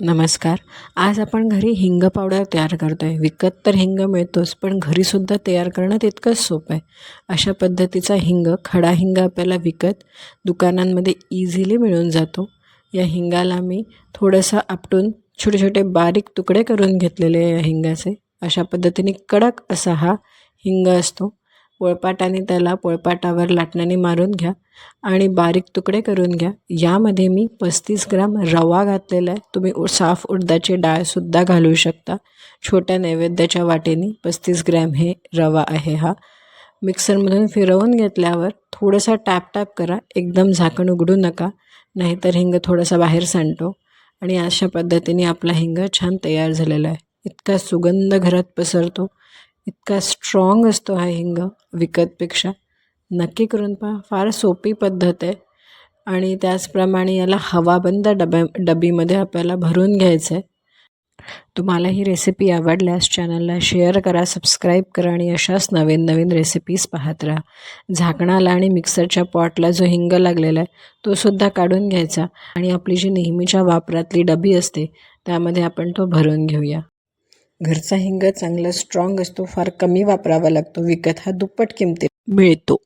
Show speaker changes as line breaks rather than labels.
नमस्कार. आज आपण घरी हिंग पावडर तयार करतो आहे विकत तर हिंग मिळतोच पण घरीसुद्धा तयार करणं तितकंच सोपं आहे. अशा पद्धतीचा हिंग खडा हिंग आपल्याला विकत दुकानांमध्ये इझिली मिळून जातो. या हिंगाला मी थोडंसं आपटून छोटे छोटे बारीक तुकडे करून घेतलेले या हिंगाचे. अशा पद्धतीने कडक असा हा हिंग असतो. पोळपाटाने त्याला पोळपाटावर लाटण्याने मारून घ्या आणि बारीक तुकडे करून घ्या. यामध्ये मी पस्तीस ग्राम रवा घातलेला आहे. तुम्ही उ साफ उडदाची डाळसुद्धा घालू शकता. छोट्या नैवेद्याच्या वाटेने पस्तीस ग्रॅम हे रवा आहे हा. मिक्सरमधून फिरवून घेतल्यावर थोडंसं टॅप टॅप करा. एकदम झाकण उघडू नका. नाहीतर हिंग थोडासा बाहेर सांडतो. आणि अशा पद्धतीने आपला हिंग छान तयार झालेला आहे. इतका सुगंध घरात पसरतो. इतका स्ट्रॉंग असतो हा हिंग विकतपेक्षा. नक्की करून पहा फार सोपी पद्धत आहे. आणि त्याचप्रमाणे याला हवाबंद डब्या डबीमध्ये आपल्याला भरून घ्यायचं आहे तुम्हाला ही रेसिपी आवडल्यास चॅनलला शेअर करा सबस्क्राईब करा आणि अशाच नवीन नवीन रेसिपीज पाहत राहा. झाकणाला आणि मिक्सरच्या पॉटला जो हिंग लागलेला आहे तो सुद्धा काढून घ्यायचा. आणि आपली जी नेहमीच्या वापरातली डबी असते त्यामध्ये आपण तो भरून घेऊया. घरचा हिंग चांगला स्ट्रॉंग असतो फार कमी वापरावा लागतो. विकत हा दुप्पट किमतीत मिळतो.